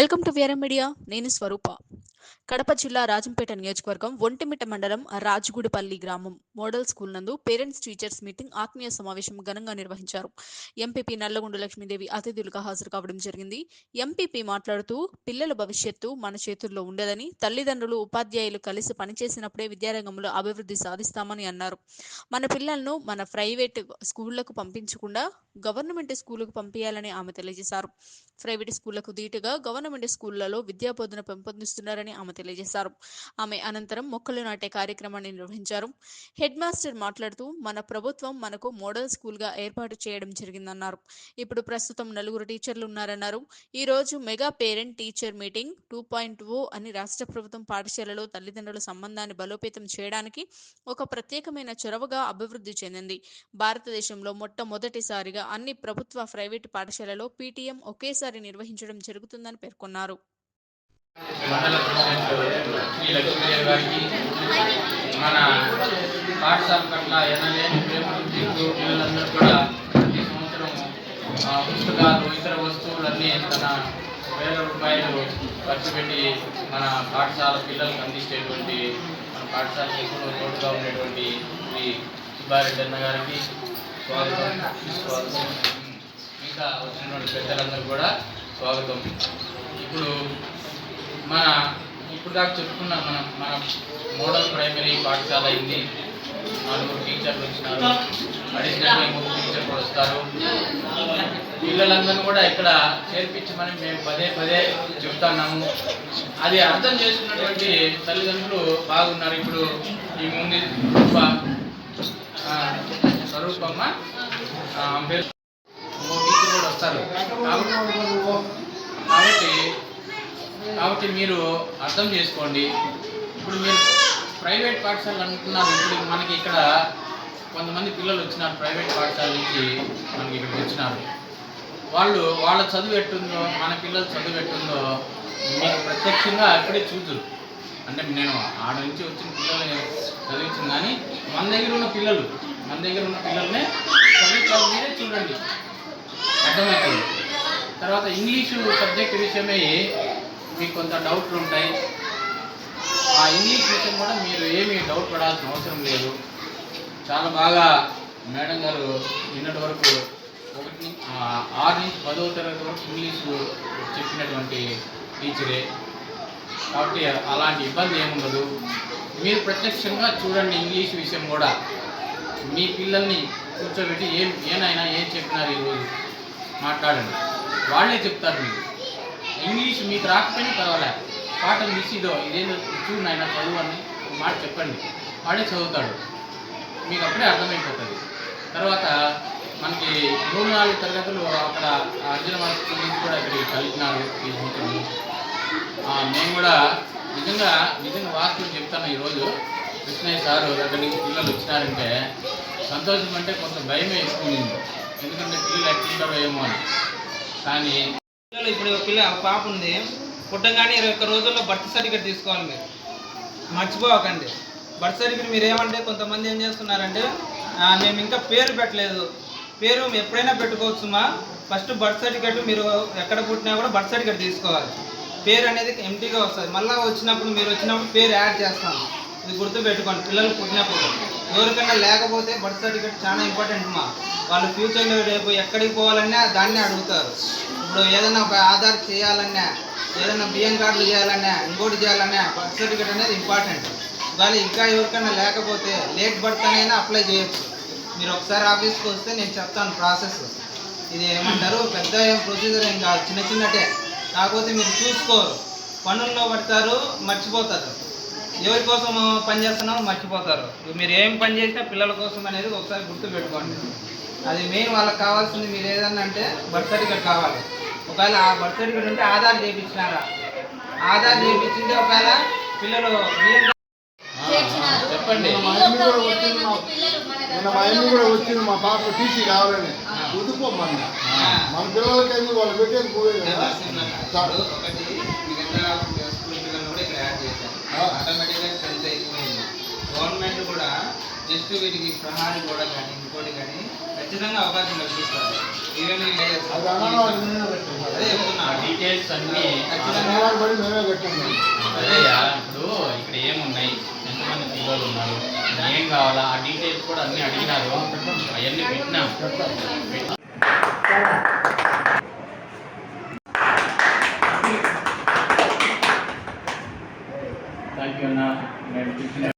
Welcome to వీరం media. నేను స్వరూప. కడప జిల్లా రాజంపేట నియోజకవర్గం ఒంటిమిట మండలం రాజుగూడిపల్లి గ్రామం మోడల్ స్కూల్ నందు పేరెంట్స్ టీచర్స్ మీటింగ్ ఆత్మీయ సమావేశం ఘనంగా నిర్వహించారు. ఎంపీపీ నల్లగొండ లక్ష్మీదేవి అతిథులుగా హాజరు కావడం జరిగింది. ఎంపీపీ మాట్లాడుతూ పిల్లల భవిష్యత్తు మన చేతుల్లో ఉండదని తల్లిదండ్రులు ఉపాధ్యాయులు కలిసి పనిచేసినప్పుడే విద్యారంగంలో అభివృద్ధి సాధిస్తామని అన్నారు. మన పిల్లలను మన ప్రైవేట్ స్కూళ్ళకు పంపించకుండా గవర్నమెంట్ స్కూళ్ళకు పంపించాలని ఆమె తెలియజేశారు. ప్రైవేట్ స్కూళ్ళకు ధీటుగా గవర్నమెంట్ స్కూళ్ళలో విద్యా బోధన పెంపొందిస్తున్నారని ఆమె తెలియజేశారు. ఆమె అనంతరం మొక్కలు నాటే కార్యక్రమాన్ని నిర్వహించారు. హెడ్ మాస్టర్ మాట్లాడుతూ మన ప్రభుత్వం మనకు మోడల్ స్కూల్గా ఏర్పాటు చేయడం జరిగిందన్నారు. ఇప్పుడు ప్రస్తుతం నలుగురు టీచర్లు ఉన్నారన్నారు. ఈ రోజు mega parent teacher meeting two point O అని రాష్ట్ర ప్రభుత్వం పాఠశాలలో తల్లిదండ్రుల సంబంధాన్ని బలోపేతం చేయడానికి ఒక ప్రత్యేకమైన చొరవగా అభివృద్ధి చెందింది. భారతదేశంలో మొట్టమొదటిసారిగా అన్ని ప్రభుత్వ ప్రైవేటు పాఠశాలలో పీటీఎం ఒకేసారి నిర్వహించడం జరుగుతుందని పేర్కొన్నారు. మండల ప్రెసిడెంట్ శ్రీ లక్ష్మీదేవి గారికి మన పాఠశాల పట్ల ఎనలేని ప్రేమను తీర్చు పిల్లలందరూ కూడా ప్రతి సంవత్సరం పుస్తకాలు ఇతర వస్తువులన్నీ తన వేల రూపాయలు ఖర్చు పెట్టి మన పాఠశాల పిల్లలకు అందించేటువంటి మన పాఠశాల ఎక్కువ తోడుగా ఉండేటువంటి శ్రీ సుబ్బారెడ్డి అన్న గారికి స్వాగతం స్వాగతం ఇంకా వచ్చినటువంటి పెద్దలందరూ కూడా స్వాగతం ఇప్పుడు మన ఇప్పుడు దాకా చెప్పుకున్న మన మన మోడల్ ప్రైమరీ పాఠశాల అయింది. నలుగురు టీచర్లు వచ్చినారు. అడిషనల్ ముగ్గురు టీచర్ కూడా వస్తారు. పిల్లలందరినీ కూడా ఇక్కడ చేర్పించమని మేము పదే పదే చెప్తున్నాము. అది అర్థం చేసుకున్నటువంటి తల్లిదండ్రులు బాగున్నారు. ఇప్పుడు ఈ ముందు స్వరూపమ్మ ఆ, కూడా వస్తారు. కాబట్టి కాబట్టి మీరు అర్థం చేసుకోండి. ఇప్పుడు మీరు ప్రైవేట్ పాఠశాలలు అంటున్నారు. ఇప్పుడు మనకి ఇక్కడ కొంతమంది పిల్లలు వచ్చినారు ప్రైవేట్ పాఠశాల నుంచి మనకి ఇక్కడికి వచ్చినారు. వాళ్ళు వాళ్ళ చదువు ఎట్టుందో మన పిల్లలు చదువు ఎట్టుందో మీకు ప్రత్యక్షంగా అక్కడే చూతురు అంటే నేను ఆడ నుంచి వచ్చిన పిల్లల్ని చదివించింది కానీ మన దగ్గర ఉన్న పిల్లలు మన దగ్గర ఉన్న పిల్లల్ని చదువుతారు మీరే చూడండి. అర్థమవుతుంది. తర్వాత ఇంగ్లీషు సబ్జెక్ట్ విషయమై మీకు కొంత డౌట్లు ఉంటాయి. ఆ ఇంగ్లీష్ విషయం కూడా మీరు ఏమీ డౌట్ పడాల్సిన అవసరం లేదు. చాలా బాగా మేడం గారు నిన్నటి వరకు ఒకటి ఆరు నుంచి పదో తరగతి వరకు ఇంగ్లీషు చెప్పినటువంటి టీచరే. కాబట్టి అలాంటి ఇబ్బంది ఏముండదు మీరు ప్రత్యక్షంగా చూడండి ఇంగ్లీష్ విషయం కూడా. మీ పిల్లల్ని కూర్చోబెట్టి ఏం ఏనైనా ఏం చెప్పినారు ఈరోజు? మాట్లాడండి. వాళ్ళే చెప్తారు మీకు. ఇంగ్లీష్ మీకు రాకపోయినా పర్వాలే. పాట మిస్ ఇదో ఇదేదో చూడు నాయన చదువు అని ఒక మాట చెప్పండి. వాడే చదువుతాడు. మీకు అప్పుడే అర్థమైపోతుంది. తర్వాత మనకి మూడు నాలుగు తరగతులు అక్కడ అర్జున మాస్టర్ కూడా ఇక్కడికి కలిపినారు ఈ సంవత్సరం నేను మేము కూడా నిజంగా నిజంగా వాస్తవం చెప్తాను ఈరోజు. కృష్ణయ్య సారు దగ్గర నుంచి పిల్లలు వచ్చినారంటే సంతోషం అంటే కొంత భయమే ఎక్కువ ఎందుకంటే పిల్లలు ఎట్లుంటారో ఏమో అని. కానీ పిల్లలు ఇప్పుడు పిల్ల పాప ఉంది. పుట్టంగానే ఇరవై ఒక్క రోజుల్లో బర్త్ సర్టిఫికేట్ తీసుకోవాలి మీరు. మర్చిపోకండి. బర్త్ సర్టిఫికేట్ మీరు ఏమంటే కొంతమంది ఏం చేస్తున్నారంటే మేము ఇంకా పేరు పెట్టలేదు. పేరు ఎప్పుడైనా పెట్టుకోవచ్చు మా. ఫస్ట్ బర్త్ సర్టిఫికేట్ మీరు ఎక్కడ పుట్టినా కూడా బర్త్ సర్టిఫికేట్ తీసుకోవాలి. పేరు అనేది ఎంటీగా వస్తుంది. మళ్ళీ వచ్చినప్పుడు మీరు వచ్చినప్పుడు పేరు యాడ్ చేస్తాం ఇది గుర్తు పెట్టుకోండి పిల్లలు పుట్టినప్పుడు. ఎవరికైనా లేకపోతే బర్త్ సర్టిఫికేట్ చాలా ఇంపార్టెంట్ మా. వాళ్ళు ఫ్యూచర్లో రేపు ఎక్కడికి పోవాలన్నా దాన్ని అడుగుతారు. ఇప్పుడు ఏదైనా ఒక ఆధార్ చేయాలన్నా ఏదైనా బియ్యం కార్డులు చేయాలన్నా ఇంకోటి చేయాలన్నా బర్త్ సర్టిఫికేట్ అనేది ఇంపార్టెంట్. ఒకవేళ ఇంకా ఎవరికైనా లేకపోతే లేట్ బర్త్ అయినా అప్లై చేయొచ్చు. మీరు ఒకసారి ఆఫీస్కి వస్తే నేను చెప్తాను ప్రాసెస్. ఇది ఏమంటారు? పెద్ద ఏం ప్రొసీజర్ ఏం కాదు. చిన్న చిన్నటే. కాకపోతే మీరు చూసుకోరు. పనుల్లో పడతారు మర్చిపోతారు. ఎవరి కోసం పని చేస్తున్నామో మర్చిపోతారు. మీరు ఏం పని చేసినా పిల్లల కోసం అనేది ఒకసారి గుర్తు పెట్టుకోండి. అది మెయిన్ వాళ్ళకి కావాల్సింది మీరు ఏదన్నా అంటే బర్త్ సర్టిఫికేట్ కావాలి. ఒకవేళ ఆ బర్త్ సర్టిఫికేట్ ఉంటే ఆధార్ చేయించినారా? ఆధార్ చేయించింటే ఒకవేళ పిల్లలు చెప్పండి. నిన్న మా అమ్మ కూడా వచ్చింది మా పాప టీసీ కావాలని. ఉదుకోమన్నా ఆ, మన పిల్లలకైంది వాళ్ళు పెట్టేది పోయేది? కదా. యాడ్ చేశారు. ఆ. ఆటోమేటిక్గా స్ట్రెంత్ ఎక్కువైంది గవర్నమెంట్ కూడా జస్ట్ వీటికి ప్రహారీ కూడా కానీ ఇంకోటి కానీ ఖచ్చితంగా అవకాశం కల్పిస్తారు. ఈవెన్ అది చెప్తున్నా. డీటెయిల్స్ అన్నీ అదేయా ఇప్పుడు ఇక్కడ ఏమున్నాయి? ఎంతమంది పిల్లలు ఉన్నారు? ఏం కావాలా? ఆ డీటెయిల్స్ కూడా అన్నీ అడిగినారు. అవన్నీ పెట్టినాం. పెట్టి- థ్యాంక్ యూ అన్న నేను పిలిచిన